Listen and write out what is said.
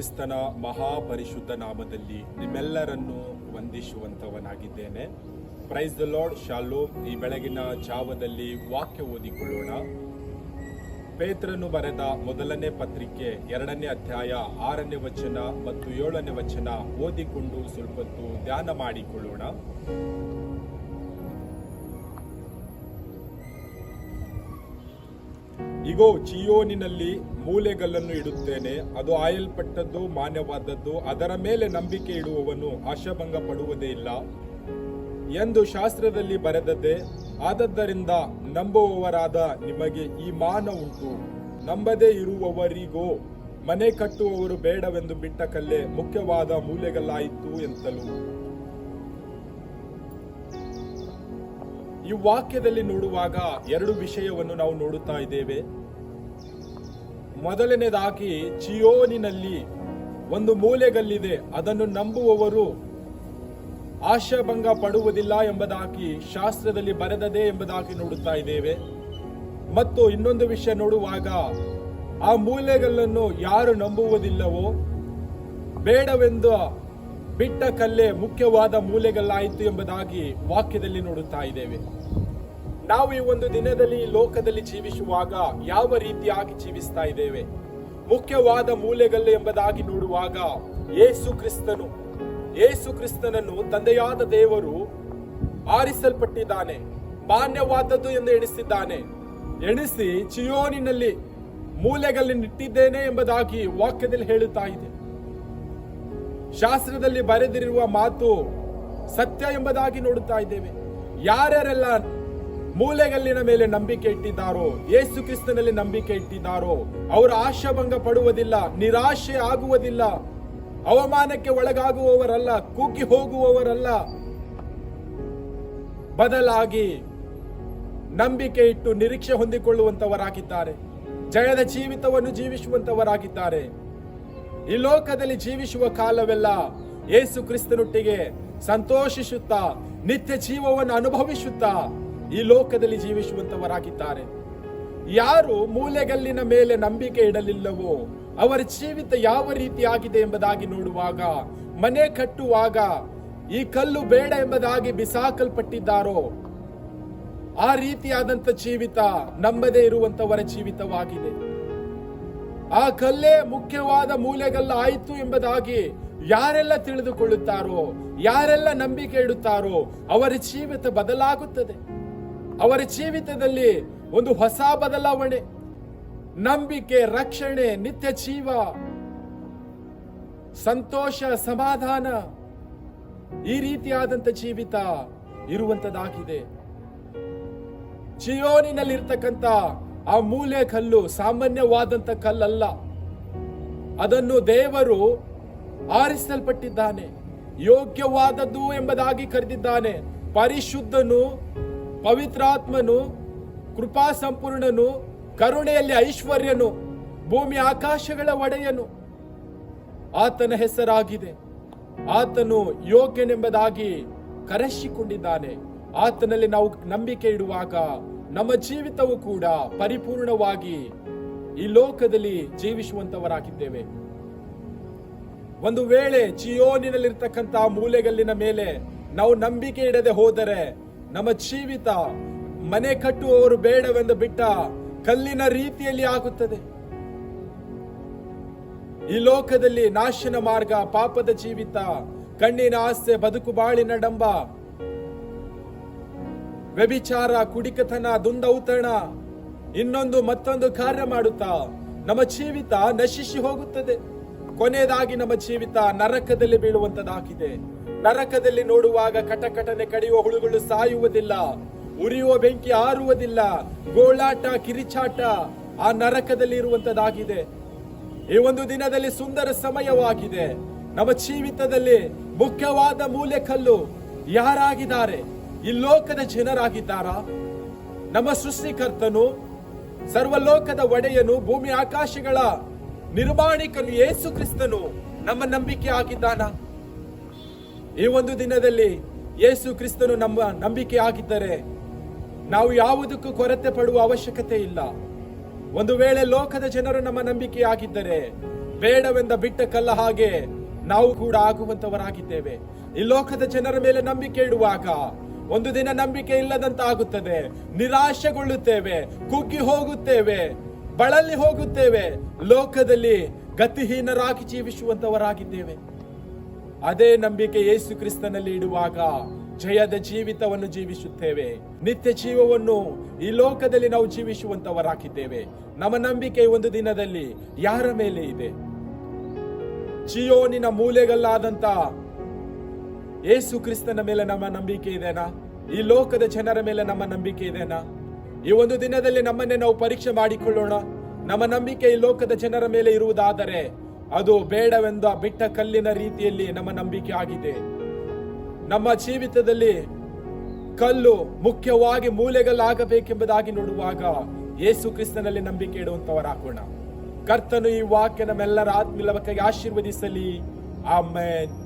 ಕ್ರಿಸ್ತನ ಮಹಾಪರಿಶುದ್ಧ ನಾಮದಲ್ಲಿ ನಿಮ್ಮೆಲ್ಲರನ್ನು ವಂದಿಸುವಂತವನಾಗಿದ್ದೇನೆ ಪ್ರೈಸ್ ದ ಲಾರ್ಡ್ ಶಾಲೋಮ್ ಈ ಬೆಳಗಿನ ಜಾವದಲ್ಲಿ ವಾಕ್ಯ ಓದಿಕೊಳ್ಳೋಣ. ಪೇತ್ರನು ಬರೆದ ಮೊದಲನೇ ಪತ್ರಿಕೆ ಎರಡನೇ ಅಧ್ಯಾಯ ಆರನೇ ವಚನ ಮತ್ತು ಏಳನೇ ವಚನ ಓದಿಕೊಂಡು ಸ್ವಲ್ಪೊತ್ತು ಧ್ಯಾನ ಮಾಡಿಕೊಳ್ಳೋಣ. ಇಗೋ, ಚಿಯೋನಿನಲ್ಲಿ ಮೂಲೆಗಲ್ಲನ್ನು ಇಡುತ್ತೇನೆ. ಅದು ಆಯಲ್ಪಟ್ಟದ್ದು, ಮಾನ್ಯವಾದದ್ದು. ಅದರ ಮೇಲೆ ನಂಬಿಕೆ ಇಡುವವನು ಆಶಾಭಂಗ ಪಡುವುದೇ ಇಲ್ಲ. ಎಂದು ಶಾಸ್ತ್ರದಲ್ಲಿ ಬರೆದದ್ದೇ, ಆದದ್ದರಿಂದ ನಂಬುವವರಾದ ನಿಮಗೆ ಈ ಮಾನ ಉಂಟು. ನಂಬದೇ ಇರುವವರಿಗೋ, ಮನೆ ಕಟ್ಟುವವರು ಬೇಡವೆಂದು ಬಿಟ್ಟ ಕಲ್ಲೆ ಮುಖ್ಯವಾದ ಮೂಲೆಗಲ್ಲಾಯಿತು ಎಂತಲೂ. ಈ ವಾಕ್ಯದಲ್ಲಿ ನೋಡುವಾಗ ಎರಡು ವಿಷಯವನ್ನು ನಾವು ನೋಡುತ್ತಾ ಇದ್ದೇವೆ. ಮೊದಲನೇದಾಗಿ, ಚಿಯೋನಿನಲ್ಲಿ ಒಂದು ಮೂಲೆಗಲ್ಲಿದೆ. ಅದನ್ನು ನಂಬುವವರು ಆಶಾಭಂಗ ಪಡುವುದಿಲ್ಲ ಎಂಬುದಾಗಿ ಶಾಸ್ತ್ರದಲ್ಲಿ ಬರೆದದೆ ಎಂಬುದಾಗಿ ನೋಡುತ್ತಾ ಇದ್ದೇವೆ. ಮತ್ತು ಇನ್ನೊಂದು ವಿಷಯ ನೋಡುವಾಗ, ಆ ಮೂಲೆಗಲ್ಲನ್ನು ಯಾರು ನಂಬುವುದಿಲ್ಲವೋ, ಬೇಡವೆಂದು ಬಿಟ್ಟ ಕಲ್ಲೇ ಮುಖ್ಯವಾದ ಮೂಲೆಗಳಾಯಿತು ಎಂಬುದಾಗಿ ವಾಕ್ಯದಲ್ಲಿ ನೋಡುತ್ತಾ ಇದ್ದೇವೆ. ನಾವು ಈ ಒಂದು ದಿನದಲ್ಲಿ ಲೋಕದಲ್ಲಿ ಜೀವಿಸುವಾಗ ಯಾವ ರೀತಿಯಾಗಿ ಜೀವಿಸ್ತಾ ಇದ್ದೇವೆ? ಮುಖ್ಯವಾದ ಮೂಲೆಗಲ್ಲು ಎಂಬುದಾಗಿ ನೋಡುವಾಗ ಏಸು ಕ್ರಿಸ್ತನು ಏಸು ಕ್ರಿಸ್ತನನ್ನು ತಂದೆಯಾದ ದೇವರು ಆರಿಸಲ್ಪಟ್ಟಿದ್ದಾನೆ, ಮಾನ್ಯವಾದದ್ದು ಎಂದು ಎಣಿಸಿದ್ದಾನೆ. ಎಣಿಸಿ ಚಿಯೋನಿನಲ್ಲಿ ಮೂಲೆಗಲ್ಲಿನಿಟ್ಟಿದ್ದೇನೆ ಎಂಬುದಾಗಿ ವಾಕ್ಯದಲ್ಲಿ ಹೇಳುತ್ತಾ ಇದೆ. ಶಾಸ್ತ್ರದಲ್ಲಿ ಬರೆದಿರುವ ಮಾತು ಸತ್ಯ ಎಂಬುದಾಗಿ ನೋಡುತ್ತಾ ಇದ್ದೇವೆ. ಯಾರ್ಯಾರೆಲ್ಲ ಮೂಲೆಗಲ್ಲಿನ ಮೇಲೆ ನಂಬಿಕೆ ಇಟ್ಟಿದ್ದಾರೋ, ಯೇಸು ಕ್ರಿಸ್ತನಲ್ಲಿ ನಂಬಿಕೆ ಇಟ್ಟಿದ್ದಾರೋ, ಅವರು ಆಶಾಭಂಗ ಪಡುವುದಿಲ್ಲ, ನಿರಾಶೆ ಆಗುವುದಿಲ್ಲ, ಅವಮಾನಕ್ಕೆ ಒಳಗಾಗುವವರಲ್ಲ ಕುಗ್ಗಿ ಹೋಗುವವರಲ್ಲ, ಬದಲಾಗಿ ನಂಬಿಕೆ ಇಟ್ಟು ನಿರೀಕ್ಷೆ ಹೊಂದಿಕೊಳ್ಳುವಂತವರಾಗಿದ್ದಾರೆ, ಜಯದ ಜೀವಿತವನ್ನು ಜೀವಿಸುವಂತವರಾಗಿದ್ದಾರೆ. ಈ ಲೋಕದಲ್ಲಿ ಜೀವಿಸುವ ಕಾಲವೆಲ್ಲ ಏಸು ಕ್ರಿಸ್ತನೊಟ್ಟಿಗೆ ಸಂತೋಷಿಸುತ್ತಾ, ನಿತ್ಯ ಜೀವವನ್ನು ಅನುಭವಿಸುತ್ತಾ ಈ ಲೋಕದಲ್ಲಿ ಜೀವಿಸುವಂತವರಾಗಿದ್ದಾರೆ ಯಾರು ಮೂಲೆಗಲ್ಲಿನ ಮೇಲೆ ನಂಬಿಕೆ ಇಡಲಿಲ್ಲವೋ, ಅವರ ಜೀವಿತ ಯಾವ ರೀತಿಯಾಗಿದೆ ಎಂಬುದಾಗಿ ನೋಡುವಾಗ, ಮನೆ ಕಟ್ಟುವಾಗ ಈ ಕಲ್ಲು ಬೇಡ ಎಂಬುದಾಗಿ ಬಿಸಾಕಲ್ಪಟ್ಟಿದ್ದಾರೋ, ಆ ರೀತಿಯಾದಂಥ ಜೀವಿತ ನಂಬದೇ ಇರುವಂತವರ ಜೀವಿತವಾಗಿದೆ. ಆ ಕಲ್ಲೇ ಮುಖ್ಯವಾದ ಮೂಲೆಗಲ್ಲ ಆಯಿತು ಎಂಬುದಾಗಿ ಯಾರೆಲ್ಲ ತಿಳಿದುಕೊಳ್ಳುತ್ತಾರೋ, ಯಾರೆಲ್ಲ ನಂಬಿಕೆ ಇಡುತ್ತಾರೋ, ಅವರ ಜೀವಿತ ಬದಲಾಗುತ್ತದೆ. ಅವರ ಜೀವಿತದಲ್ಲಿ ಒಂದು ಹೊಸ ಬದಲಾವಣೆ, ನಂಬಿಕೆ, ರಕ್ಷಣೆ, ನಿತ್ಯ ಜೀವ, ಸಂತೋಷ, ಸಮಾಧಾನ ಈ ರೀತಿಯಾದಂತ ಜೀವಿತ ಇರುವಂತದಾಗಿದೆ ಚಿಯೋನಿನಲ್ಲಿರ್ತಕ್ಕಂಥ ಆ ಮೂಲೆ ಕಲ್ಲು ಸಾಮಾನ್ಯವಾದಂತ ಕಲ್ಲಲ್ಲ. ಅದನ್ನು ದೇವರು ಆರಿಸಲ್ಪಟ್ಟಿದ್ದಾನೆ. ಯೋಗ್ಯವಾದದ್ದು ಎಂಬುದಾಗಿ ಕರೆದಿದ್ದಾನೆ. ಪರಿಶುದ್ಧನು, ಪವಿತ್ರಾತ್ಮನು ಕೃಪಾ ಸಂಪೂರ್ಣನು ಕರುಣೆಯಲ್ಲಿ ಐಶ್ವರ್ಯನು, ಭೂಮಿ ಆಕಾಶಗಳ ಒಡೆಯನು. ಆತನ ಹೆಸರಾಗಿದೆ. ಆತನು ಯೋಗ್ಯನೆಂಬುದಾಗಿ ಕರೆಸಿಕೊಂಡಿದ್ದಾನೆ. ಆತನಲ್ಲಿ ನಾವು ನಂಬಿಕೆ ಇಡುವಾಗ ನಮ್ಮ ಜೀವಿತವು ಕೂಡ ಪರಿಪೂರ್ಣವಾಗಿ ಈ ಲೋಕದಲ್ಲಿ ಜೀವಿಸುವಂತವರಾಗಿದ್ದೇವೆ. ಒಂದು ವೇಳೆ ಜಿಯೋನಿನಲ್ಲಿರ್ತಕ್ಕಂತಹ ಮೂಲೆಗಲ್ಲಿನ ಮೇಲೆ ನಾವು ನಂಬಿಕೆ ಇಡದೆ ಹೋದರೆ ನಮ್ಮ ಜೀವಿತ ಮನೆ ಕಟ್ಟುವವರು ಬೇಡವೆಂದು ಬಿಟ್ಟ ಕಲ್ಲಿನ ರೀತಿಯಲ್ಲಿ ಆಗುತ್ತದೆ. ಈ ಲೋಕದಲ್ಲಿ ನಾಶನ ಮಾರ್ಗ ಪಾಪದ ಜೀವಿತ, ಕಣ್ಣಿನ ಆಸೆ, ಬದುಕು, ಬಾಳಿನ ಡಂಬ ವ್ಯಭಿಚಾರ ಕುಡಿಕತನ ದುಂದೌತಣ ಇನ್ನೊಂದು ಮತ್ತೊಂದು ಕಾರ್ಯ ಮಾಡುತ್ತಾ ನಮ್ಮ ಜೀವಿತ ನಶಿಸಿ ಹೋಗುತ್ತದೆ. ಕೊನೆಯದಾಗಿ ನಮ್ಮ ಜೀವಿತ ನರಕದಲ್ಲಿ ಬೀಳುವಂತದಾಗಿದೆ ನರಕದಲ್ಲಿ ನೋಡುವಾಗ ಕಟಕಟನೆ ಕಡಿಯುವ ಹುಳುಗಳು ಸಾಯುವುದಿಲ್ಲ, ಉರಿಯುವ ಬೆಂಕಿ ಆರುವುದಿಲ್ಲ, ಗೋಳಾಟ, ಕಿರಿಚಾಟ ಆ ನರಕದಲ್ಲಿ ಇರುವಂತದಾಗಿದೆ ಈ ಒಂದು ದಿನದಲ್ಲಿ ಸುಂದರ ಸಮಯವಾಗಿದೆ. ನಮ್ಮ ಜೀವಿತದಲ್ಲಿ ಮುಖ್ಯವಾದ ಮೂಲೆಕಲ್ಲು ಯಾರಾಗಿದ್ದಾರೆ? ಈ ಲೋಕದ ಜನರಾಗಿದ್ದಾರಾ? ನಮ್ಮ ಸೃಷ್ಟಿಕರ್ತನು, ಸರ್ವಲೋಕದ ಒಡೆಯನು, ಭೂಮಿ ಆಕಾಶಗಳ ನಿರ್ಮಾಣಿಕನು ಯೇಸು ಕ್ರಿಸ್ತನು ನಮ್ಮ ನಂಬಿಕೆ ಆಗಿದ್ದಾನ? ಈ ಒಂದು ದಿನದಲ್ಲಿ ಯೇಸು ಕ್ರಿಸ್ತನು ನಮ್ಮ ನಂಬಿಕೆ ಆಗಿದ್ದರೆ ನಾವು ಯಾವುದಕ್ಕೂ ಕೊರತೆ ಪಡುವ ಅವಶ್ಯಕತೆ ಇಲ್ಲ. ಒಂದು ವೇಳೆ ಲೋಕದ ಜನರು ನಮ್ಮ ನಂಬಿಕೆ ಆಗಿದ್ದರೆ ಬೇಡವೆಂದ ಬಿಟ್ಟ ಕಲ್ಲ ಹಾಗೆ ನಾವು ಕೂಡ ಆಗುವಂತವರಾಗಿದ್ದೇವೆ. ಈ ಲೋಕದ ಜನರ ಮೇಲೆ ನಂಬಿಕೆ ಇಡುವಾಗ ಒಂದು ದಿನ ನಂಬಿಕೆ ಇಲ್ಲದಂತ ಆಗುತ್ತದೆ ನಿರಾಶೆಗೊಳ್ಳುತ್ತೇವೆ. ಕುಗ್ಗಿ ಹೋಗುತ್ತೇವೆ. ಬಳಲಿ ಹೋಗುತ್ತೇವೆ. ಲೋಕದಲ್ಲಿ ಗತಿಹೀನರಾಗಿ ಜೀವಿಸುವಂತವರಾಗಿದ್ದೇವೆ. ಅದೇ ನಂಬಿಕೆ ಯೇಸು ಕ್ರಿಸ್ತನಲ್ಲಿ ಇಡುವಾಗ ಜಯದ ಜೀವಿತವನ್ನು ಜೀವಿಸುತ್ತೇವೆ. ನಿತ್ಯ ಜೀವವನ್ನು ಈ ಲೋಕದಲ್ಲಿ ನಾವು ಜೀವಿಸುವಂತವರಾಗಿದ್ದೇವೆ. ನಮ್ಮ ನಂಬಿಕೆ ಒಂದು ದಿನದಲ್ಲಿ ಯಾರ ಮೇಲೆ ಇದೆ? ಜಿಯೋನಿನ ಮೂಲೆಗಲ್ಲಾದಂತ ಯೇಸು ಕ್ರಿಸ್ತನ ಮೇಲೆ ನಮ್ಮ ನಂಬಿಕೆ ಇದೆನಾ? ಈ ಲೋಕದ ಜನರ ಮೇಲೆ ನಮ್ಮ ನಂಬಿಕೆ ಇದೆನಾ? ಈ ಒಂದು ದಿನದಲ್ಲಿ ನಮ್ಮನ್ನೇ ನಾವು ಪರೀಕ್ಷೆ ಮಾಡಿಕೊಳ್ಳೋಣ. ನಮ್ಮ ನಂಬಿಕೆ ಈ ಲೋಕದ ಜನರ ಮೇಲೆ ಇರುವುದಾದರೆ ಅದು ಬೇಡವೆಂದ ಬಿಟ್ಟ ಕಲ್ಲಿನ ರೀತಿಯಲ್ಲಿ ನಮ್ಮ ನಂಬಿಕೆ ಆಗಿದೆ. ನಮ್ಮ ಜೀವಿತದಲ್ಲಿ ಕಲ್ಲು ಮುಖ್ಯವಾಗಿ ಮೂಲೆಗಲ್ಲಾಗಬೇಕೆಂಬುದಾಗಿ ನೋಡುವಾಗ ಯೇಸು ಕ್ರಿಸ್ತನಲ್ಲಿ ನಂಬಿಕೆ ಇಡುವಂತವರಾಗೋಣ. ಕರ್ತನು ಈ ವಾಕ್ಯ ನಮ್ಮೆಲ್ಲರ ಆತ್ಮೀಲವಕ್ಕಾಗಿ ಆಶೀರ್ವದಿಸಲಿ. ಆಮೇನ್.